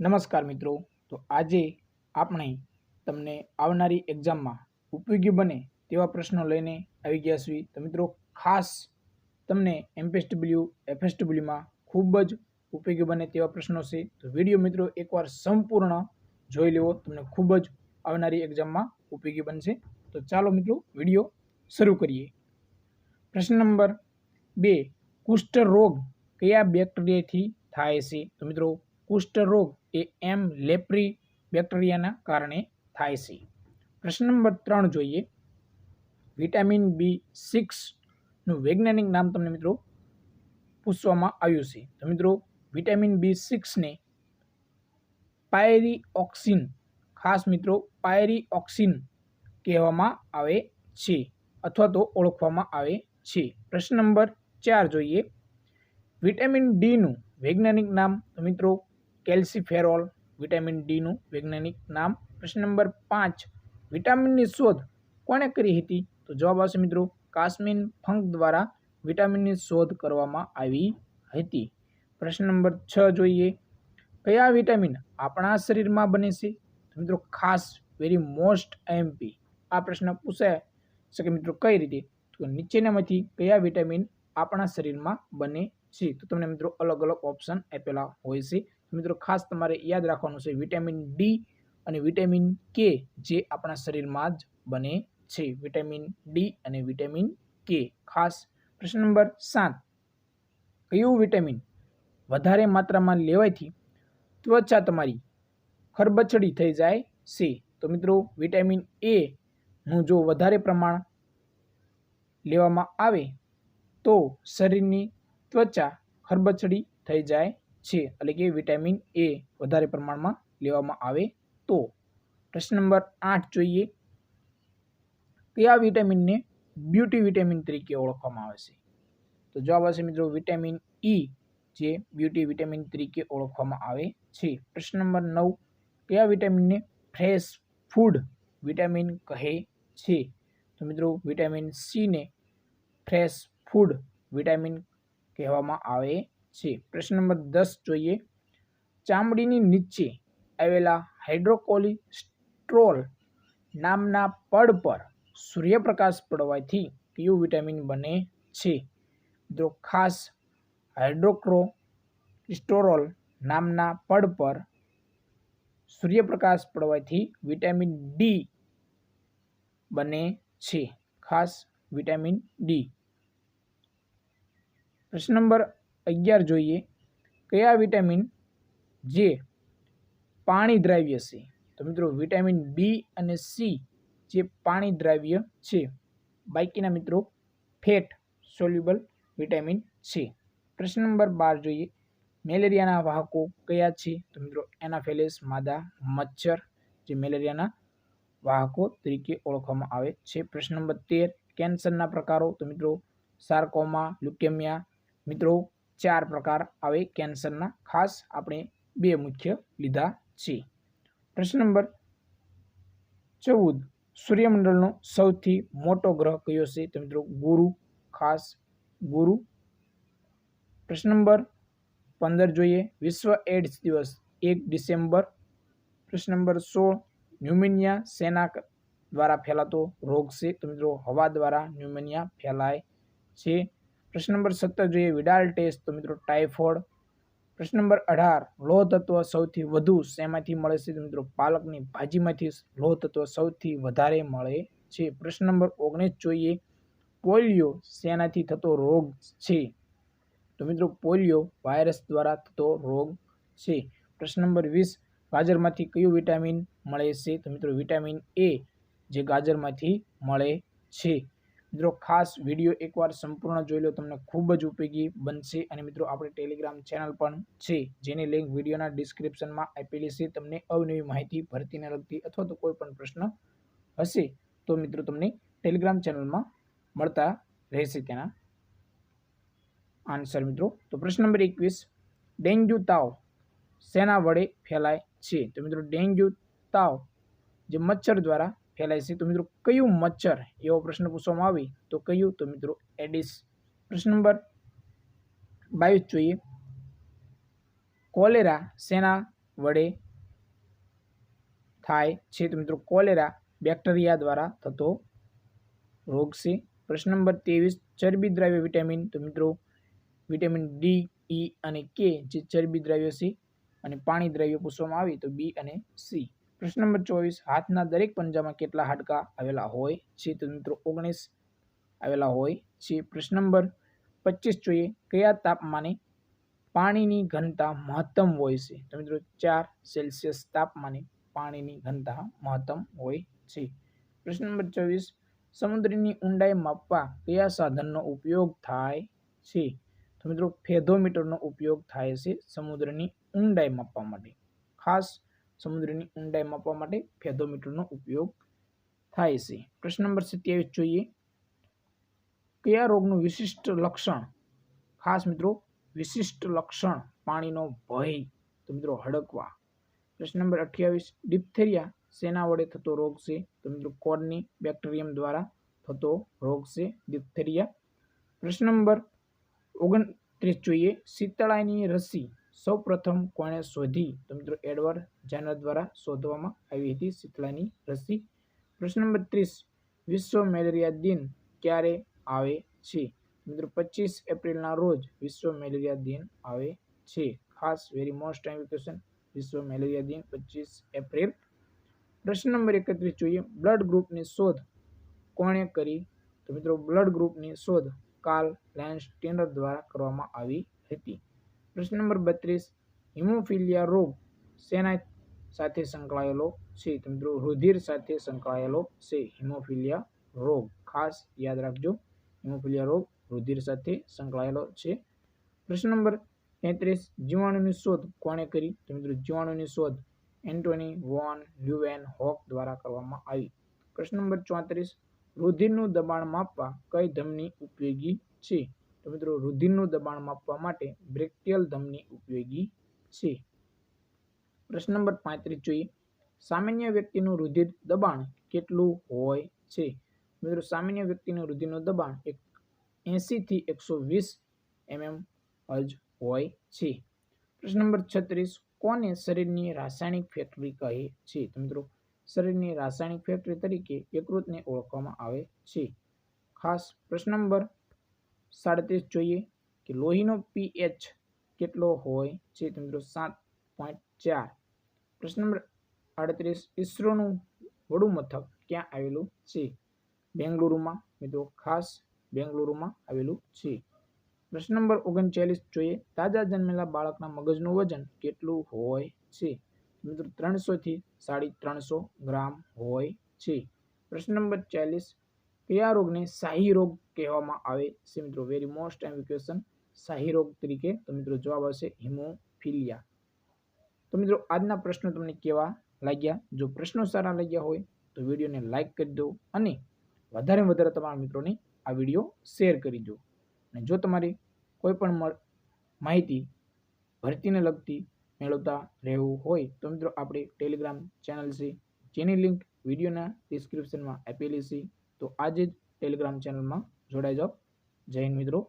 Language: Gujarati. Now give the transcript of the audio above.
નમસ્કાર મિત્રો. તો આજે આપણે તમને આવનારી એક્ઝામમાં ઉપયોગી બને તેવા પ્રશ્નો લઈને આવી ગયા છીએ. તો મિત્રો, ખાસ તમને એમપીએસડબલ્યુ એફએસડબલ્યુમાં ખૂબ જ ઉપયોગી બને તેવા પ્રશ્નો છે. તો વીડિયો મિત્રો એકવાર સંપૂર્ણ જોઈ લેવો, તમને ખૂબ જ આવનારી એક્ઝામમાં ઉપયોગી બનશે. તો ચાલો મિત્રો, વીડિયો શરૂ કરીએ. પ્રશ્ન નંબર બે કુષ્ઠ રોગ કયા બેક્ટેરિયાથી થાય છે? તો મિત્રો કુષ્ઠ રોગ એ એમ લેપ્રી બેક્ટેરિયાના કારણે થાય છે. પ્રશ્ન નંબર ત્રણ જોઈએ. વિટામિન બી સિક્સનું વૈજ્ઞાનિક નામ તમને મિત્રો પૂછવામાં આવ્યું છે. તો મિત્રો, વિટામિન બી સિક્સને પાયરીઓક્સિન, ખાસ મિત્રો પાયરીઓક્સિન કહેવામાં આવે છે અથવા તો ઓળખવામાં આવે છે. પ્રશ્ન નંબર ચાર જોઈએ. વિટામિન ડીનું વૈજ્ઞાનિક નામ તો મિત્રો કેલ્સીફેરોલ વિટામિન ડીનું વૈજ્ઞાનિક નામ પ્રશ્ન નંબર પાંચ. વિટામિનની શોધ કોણે કરી હતી? તો જવાબ આવશે મિત્રો કાસ્મિન ફંક દ્વારા વિટામિનની શોધ કરવામાં આવી હતી. પ્રશ્ન નંબર છ જોઈએ. કયા વિટામિન આપણા શરીરમાં બને છે? મિત્રો ખાસ વેરી મોસ્ટ એમપી આ પ્રશ્ન પૂછાય શકે મિત્રો કઈ રીતે? તો નીચેનામાંથી કયા વિટામિન આપણા શરીરમાં બને છે? તો તમને મિત્રો અલગ અલગ ઓપ્શન આપેલા હોય છે. મિત્રો ખાસ તમારે યાદ રાખવાનું છે વિટામિન ડી અને વિટામિન કે જે આપણા શરીરમાં જ બને છે. વિટામિન ડી અને વિટામિન કે ખાસ પ્રશ્ન નંબર સાત. કયું વિટામિન વધારે માત્રામાં લેવાથી ત્વચા તમારી ખરબચડી થઈ જાય છે? તો મિત્રો વિટામિન એ નું જો વધારે પ્રમાણ લેવામાં આવે તો શરીરની ત્વચા ખરબચડી થઈ જાય છે, એટલે કે વિટામિન એ વધારે પ્રમાણમાં લેવામાં આવે તો પ્રશ્ન નંબર આઠ જોઈએ કયા વિટામિનને બ્યુટી વિટામિન તરીકે ઓળખવામાં આવે છે. તો જવાબ આવશે મિત્રો વિટામિન ઈ જે બ્યુટી વિટામિન તરીકે ઓળખવામાં આવે છે. પ્રશ્ન નંબર નવ કયા વિટામિનને ફ્રેશ ફૂડ વિટામિન કહે છે. તો મિત્રો વિટામિન સીને ફ્રેશ ફૂડ વિટામિન કહેવામાં આવે છે. પ્રશ્ન નંબર દસ જોઈએ. ચામડીની નીચે આવેલા હાઇડ્રોકોલિસ્ટ્રોલ નામના પડ પર સૂર્યપ્રકાશ પડવાથી કયું વિટામિન બને છે. મિત્રો, ખાસ હાઇડ્રોક્રોસ્ટોરોલ નામના પડ પર સૂર્યપ્રકાશ પડવાથી વિટામિન ડી બને છે. ખાસ વિટામિન ડી. પ્રશ્ન નંબર અગિયાર જોઈએ, કયા વિટામિન જે પાણી દ્રાવ્ય છે? તો મિત્રો, વિટામિન બી અને સી જે પાણી દ્રાવ્ય છે, બાકીના મિત્રો, ફેટ સોલ્યુબલ વિટામિન છે. પ્રશ્ન નંબર બાર જોઈએ, મેલેરિયાના વાહકો કયા છે? તો મિત્રો, એનાફેલેસ, માદા, મચ્છર જે મેલેરિયાના વાહકો તરીકે ઓળખવામાં આવે છે. પ્રશ્ન નંબર તેર, કેન્સરના પ્રકારો. તો મિત્રો, સાર્કોમા, લ્યુકેમિયા મિત્રો ચાર પ્રકાર આવે કેન્સરના. ખાસ આપણે બે મુખ્ય લીધા છે. પ્રશ્ન નંબર ચૌદ. સૂર્યમંડળનો સૌથી મોટો ગ્રહ કયો છે? તો મિત્રો ગુરુ, ખાસ ગુરુ. પ્રશ્ન નંબર પંદર જોઈએ. વિશ્વ એડ્સ દિવસ, એક ડિસેમ્બર. પ્રશ્ન નંબર સોળ. ન્યુમિનિયા સેના દ્વારા ફેલાતો રોગ છે. તો મિત્રો હવા દ્વારા ન્યુમોનિયા ફેલાય છે. પ્રશ્ન નંબર સત્તર જોઈએ, વિડાલ ટેસ્ટ, તો મિત્રો ટાઇફોઇડ. પ્રશ્ન નંબર અઢાર લોહ તત્વ સૌથી વધુ શેમાંથી મળે છે? મિત્રો પાલકની ભાજીમાંથી લોહ તત્વ સૌથી વધારે મળે છે. પ્રશ્ન નંબર ઓગણીસ જોઈએ, પોલિયો શેનાથી થતો રોગ છે? તો મિત્રો પોલિયો વાયરસ દ્વારા થતો રોગ છે. પ્રશ્ન નંબર વીસ, ગાજરમાંથી કયું વિટામિન મળે છે? તો મિત્રો વિટામિન એ જે ગાજરમાંથી મળે છે. મિત્રો, ખાસ વીડિયો એકવાર સંપૂર્ણ જોઈ લો, તમને ખૂબ જ ઉપયોગી બનશે. અને મિત્રો, આપણે ટેલિગ્રામ ચેનલ પણ છે, જેની લિંક વિડીયોના ડિસ્ક્રિપ્શનમાં આપેલી છે. તમને અવનવી માહિતી ભરતીને લગતી અથવા તો કોઈ પણ પ્રશ્ન હશે, તો મિત્રો, તમને ટેલિગ્રામ ચેનલમાં મળતા રહેશે તેના આન્સર મિત્રો. તો પ્રશ્ન નંબર એકવીસ, ડેન્ગ્યુ તાવ શેના વડે ફેલાય છે? તો મિત્રો, ડેન્ગ્યુ તાવ જે મચ્છર દ્વારા ફેલાય છે. તો મિત્રો, કયું મચ્છર, એવો પ્રશ્ન પૂછવામાં આવે, તો કયું? તો મિત્રો, એડિસ. પ્રશ્ન નંબર બાવીસ જોઈએ. કોલેરા શેના વડે થાય છે? તો મિત્રો, કોલેરા બેક્ટેરિયા દ્વારા થતો રોગ છે. પ્રશ્ન નંબર ત્રેવીસ, ચરબી દ્રાવ્ય વિટામિન. તો મિત્રો, વિટામિન ડી, ઈ અને કે જે ચરબી દ્રાવ્ય છે અને પાણી દ્રાવ્ય પૂછવામાં આવે તો બી અને સી. પ્રશ્ન નંબર ચોવીસ, હાથના દરેક પંજામાં કેટલા હાડકા આવેલા હોય? છે તો મિત્રો ઓગણીસ આવેલા હોય. છે પ્રશ્ન નંબર પચીસ, જોઈએ કયા તાપમાને પાણીની ઘનતા મહત્તમ હોય છે? તો મિત્રો, ચાર સેલ્સિયસ તાપમાને પાણીની ઘનતા મહત્તમ હોય છે. પ્રશ્ન નંબર ચોવીસ, સમુદ્રની ઊંડાઈ માપવા કયા સાધનનો ઉપયોગ થાય છે? તો મિત્રો, ફેધોમીટરનો ઉપયોગ થાય છે સમુદ્રની ઊંડાઈ માપવા માટે. ખાસ સમુદ્રની ઊંડાઈ માપવા માટે ફેધોમીટરનો ઉપયોગ થાય છે. પ્રશ્ન નંબર સત્યાવીસ જોઈએ. કયા રોગનું વિશિષ્ટ લક્ષણ? ખાસ મિત્રો, વિશિષ્ટ લક્ષણ પાણીનો ભય. તો મિત્રો, હડકવા. પ્રશ્ન નંબર અઠ્યાવીસ, ડિપ્થેરિયા શેના વડે થતો રોગ છે? તો મિત્રો કોડની બેક્ટેરિયમ દ્વારા થતો રોગ છે ડિપ્થેરિયા. પ્રશ્ન નંબર ઓગણત્રીસ જોઈએ. શીતળાઈની રસી. સૌ પ્રથમ કોણે શોધી, તો મિત્રો એડવર્ડ જેનર દ્વારા શોધવામાં આવી હતી શીતલાની રસી. પ્રશ્ન નંબર ત્રીસ, વિશ્વ મેલેરિયા દિન ક્યારે આવે છે? મિત્રો પચીસ એપ્રિલના રોજ વિશ્વ મેલેરિયા દિન આવે છે. ખાસ વેરી મોસ્ટ ટાઈમ ક્વેશ્ચન વિશ્વ મેલેરિયા દિન પચીસ એપ્રિલ. પ્રશ્ન નંબર એકત્રીસ જોઈએ, બ્લડ ગ્રુપની શોધ કોણે કરી? તો મિત્રો બ્લડ ગ્રુપની શોધ કાર્લ લેન્સ ટેનર દ્વારા કરવામાં આવી હતી. પ્રશ્ન નંબર બત્રીસ. હિમોફિલિયા રોગ શેના સાથે સંકળાયેલો છે? તો મિત્રો, રુધિર સાથે સંકળાયેલો છે હિમોફિલિયા રોગ. ખાસ યાદ રાખજો, હિમોફિલિયા રોગ રુધિર સાથે સંકળાયેલો છે. પ્રશ્ન નંબર તેત્રીસ. જીવાણુની શોધ કોણે કરી? તો મિત્રો, જીવાણુની શોધ એન્ટોની વોન લ્યુવેન હોક દ્વારા કરવામાં આવી. પ્રશ્ન નંબર ચોત્રીસ. રુધિરનું દબાણ માપવા કઈ ધમની ઉપયોગી છે? તો મિત્રો રુધિરનું દબાણ માપવા માટે બ્રેક્ટિયલ ધમની ઉપયોગી છે. પ્રશ્ન નંબર પાંત્રીસ જોઈએ. સામાન્ય વ્યક્તિનું રુધિર દબાણ કેટલું હોય છે? મિત્રો સામાન્ય વ્યક્તિનું રુધિરનું દબાણ એક એંસીથી એકસો વીસ એમએમ જ હોય છે. પ્રશ્ન નંબર છત્રીસ, કોને શરીરની રાસાયણિક ફેક્ટરી કહે છે? તો મિત્રો શરીરની રાસાયણિક ફેક્ટરી તરીકે યકૃતને ઓળખવામાં આવે છે. ખાસ પ્રશ્ન નંબર સાડત્રીસ જોઈએ કે લોહીનો પીએચ કેટલો હોય છે? તો મિત્રો સાત પોઈન્ટ ચાર. પ્રશ્ન નંબર આડત્રીસ ઈસરોનું વડું મથક ક્યાં આવેલું છે? બેંગલુરુમાં. મિત્રો ખાસ બેંગલુરુમાં આવેલું છે. પ્રશ્ન નંબર ઓગણચાલીસ જોઈએ. તાજા જન્મેલા બાળકના મગજનું વજન કેટલું હોય છે? મિત્રો ત્રણસોથી સાડી ત્રણસો ગ્રામ હોય છે. પ્રશ્ન નંબર ચાલીસ કયા રોગને શાહી રોગ કહેવામાં આવે છે મિત્રો. વેરી મોસ્ટ ટાઈમ ક્વેશ્ચન શાહી રોગ તરીકે તો મિત્રો જવાબ આવશે હિમોફિલિયા. તો મિત્રો, આજના પ્રશ્નો તમને કેવા લાગ્યા? જો પ્રશ્નો સારા લાગ્યા હોય તો વિડીયોને લાઇક કરી દો અને વધારે વધારે તમારા મિત્રોને આ વીડિયો શેર કરી દો. અને જો તમારી કોઈ પણ માહિતી ભરતીને લગતી મેળવતા રહેવું હોય તો મિત્રો, આપણે ટેલિગ્રામ ચેનલ છે. જેની લિંક વિડીયોના ડિસ્ક્રિપ્શનમાં આપેલી છે. તો આજે જ ટેલિગ્રામ ચેનલમાં જોડાઈ જાઓ. જય હિન્દ મિત્રો.